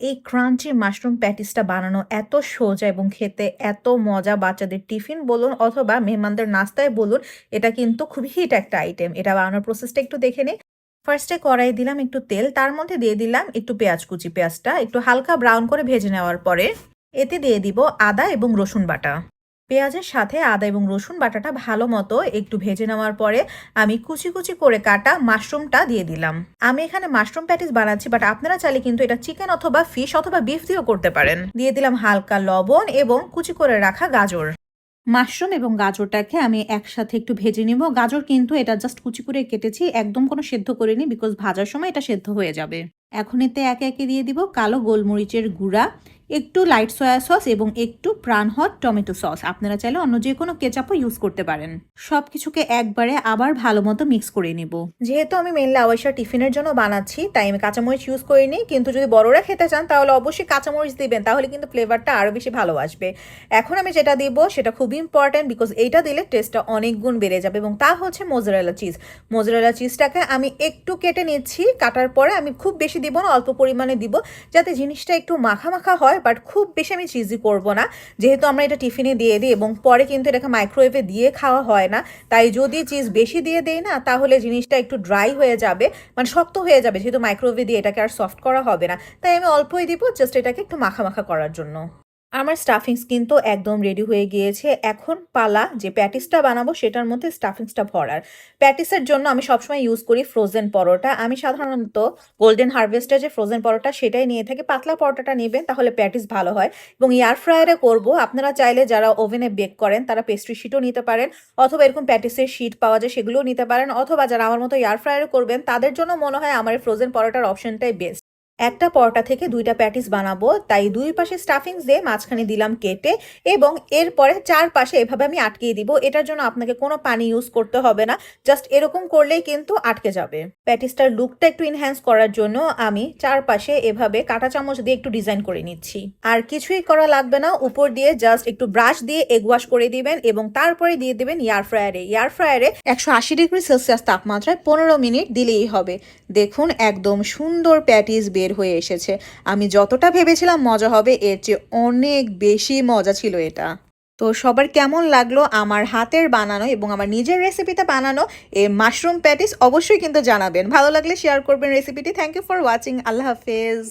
এই crunchy mushroom প্যাটিসটা বানানো এত সোজা এবং খেতে এত মজা। বাচ্চাদের টিফিন বলুন অথবা মেহমানদের নাস্তায় বলুন, এটা কিন্তু খুবই হিট একটা আইটেম এটা বানানোর প্রসেসটা একটু দেখে নিই ফার্স্টে কড়াই দিলাম একটু তেল, তার মধ্যে দিয়ে দিলাম একটু পেঁয়াজ কুচি। পেঁয়াজটা একটু হালকা ব্রাউন করে ভেজে নেওয়ার পরে এতে দিয়ে দিব আদা এবং রসুন বাটা। পেঁয়াজের সাথে আদা এবং রসুন বাটাটা ভালো মতো একটু ভেজে নেওয়ার পরে আমি কুচি কুচি করে কাটা মাশরুমটা দিয়ে দিলাম। আমি এখানে মাশরুম প্যাটিস বানাচ্ছি বাট আপনারা চাইলে কিন্তু এটা চিকেন অথবা ফিশ অথবা বিফ দিয়েও করতে পারেন। দিয়ে দিলাম হালকা লবণ এবং কুচি করে রাখা গাজর। মাশরুম এবং গাজরটাকে আমি একসাথে একটু ভেজে নিব। গাজর কিন্তু এটা জাস্ট কুচি করে কেটেছি, একদম কোনো সেদ্ধ করিনি বিকজ ভাজার সময় এটা সেদ্ধ হয়ে যাবে। এখন এতে একে একে দিয়ে দিব কালো গোলমরিচের গুঁড়া একটু লাইট সয়া সস এবং একটু প্রাণ হট টমেটো সস আপনারা চাইলে অন্য যে কোনো কেচাপও ইউজ করতে পারেন। সব কিছুকে একবারে আবার ভালো মতো মিক্স করে নিব। যেহেতু আমি মেনলি আওয়াইশা টিফিনের জন্য বানাচ্ছি, তাই আমি কাঁচামরিচ ইউজ করিনি। কিন্তু যদি বড়রা খেতে চান, তাহলে অবশ্যই কাঁচামরিচ দিবেন, তাহলে কিন্তু ফ্লেভারটা আরও বেশি ভালো আসবে। এখন আমি যেটা দিব, সেটা খুবই ইম্পর্ট্যান্ট বিকজ এইটা দিলে টেস্টটা অনেক গুণ বেড়ে যাবে এবং তা হচ্ছে মোজরেলা চিজ মোজরেলা চিজটাকে আমি একটু কেটে নিচ্ছি, কাটার পরে আমি খুব বেশি দিব না, অল্প পরিমাণে দিব, যাতে জিনিসটা একটু মাখা মাখা হয় বাট খুব বেশি আমি চিজি করব না। যেহেতু আমরা এটা টিফিনে দিয়ে দিই এবং পরে কিন্তু এটাকে মাইক্রোওয়েভে দিয়ে খাওয়া হয় না। তাই যদি চিজ বেশি দিয়ে দেই না, তাহলে জিনিসটা একটু ড্রাই হয়ে যাবে মানে শক্ত হয়ে যাবে। যেহেতু মাইক্রোওয়েভে দিয়ে এটাকে আর সফট করা হবে না। তাই আমি অল্পই দিব জাস্ট এটাকে একটু মাখা মাখা করার জন্য। আমার স্টাফিংস কিন্তু একদম রেডি হয়ে গিয়েছে। এখন পালা, যে প্যাটিসটা বানাবো সেটার মধ্যে স্টাফিংসটা ভরার। প্যাটিসের জন্য আমি সবসময় ইউজ করি ফ্রোজেন পরোটা। আমি সাধারণত গোল্ডেন হারভেস্টের যে ফ্রোজেন পরোটা সেটাই নিয়ে থাকি। পাতলা পরোটাটা নেবেন, তাহলে প্যাটিস ভালো হয়। এবং এয়ার ফ্রায়ারে করব। আপনারা চাইলে যারা ওভেনে বেক করেন, তারা পেস্ট্রি শিটও নিতে পারেন। অথবা এরকম প্যাটিসের শিট পাওয়া যায়, সেগুলোও নিতে পারেন। অথবা যারা আমার মতো এয়ার ফ্রায়ারে করবেন, তাদের জন্য মনে হয় আমার ফ্রোজেন পরোটার অপশনটাই বেস্ট একটা পরোটা থেকে দুইটা প্যাটিস বানাবো, তাই দুই পাশে স্টাফিংস দিয়ে মাঝখানে দিলাম কেটে এবং এরপরে চার পাশে এভাবে আমি আটকিয়ে দিব। এটার জন্য আপনাকে কোনো পানি ইউজ করতে হবে না জাস্ট এরকম করলেই কিন্তু আটকে যাবে। প্যাটিসটার লুকটা একটু ইনহ্যান্স করার জন্য আমি চারপাশে এভাবে কাঁটা চামচ দিয়ে একটু ডিজাইন করে নিচ্ছি। আর কিছুই করা লাগবে না, উপর দিয়ে জাস্ট একটু ব্রাশ দিয়ে এগ ওয়াশ করে দিবেন এবং তারপরে দিয়ে দিবেন এয়ার ফ্রায়ারে এয়ার ফ্রায়ারে একশো আশি ডিগ্রি সেলসিয়াস তাপমাত্রায় পনেরো মিনিট দিলেই হবে। দেখুন, একদম সুন্দর প্যাটিস বের হয়ে এসেছে। আমি যতটা ভেবেছিলাম মজা হবে, এর চেয়ে অনেক বেশি মজা ছিল এটা। তো সবার কেমন লাগল আমার হাতের বানানো এবং আমার নিজের রেসিপিতে বানানো? এ মাশরুম প্যাটিস অবশ্যই কিন্তু জানাবেন। ভালো লাগলে শেয়ার করবেন রেসিপিটি থ্যাংক ইউ ফর ওয়াচিং আল্লাহ হাফেজ।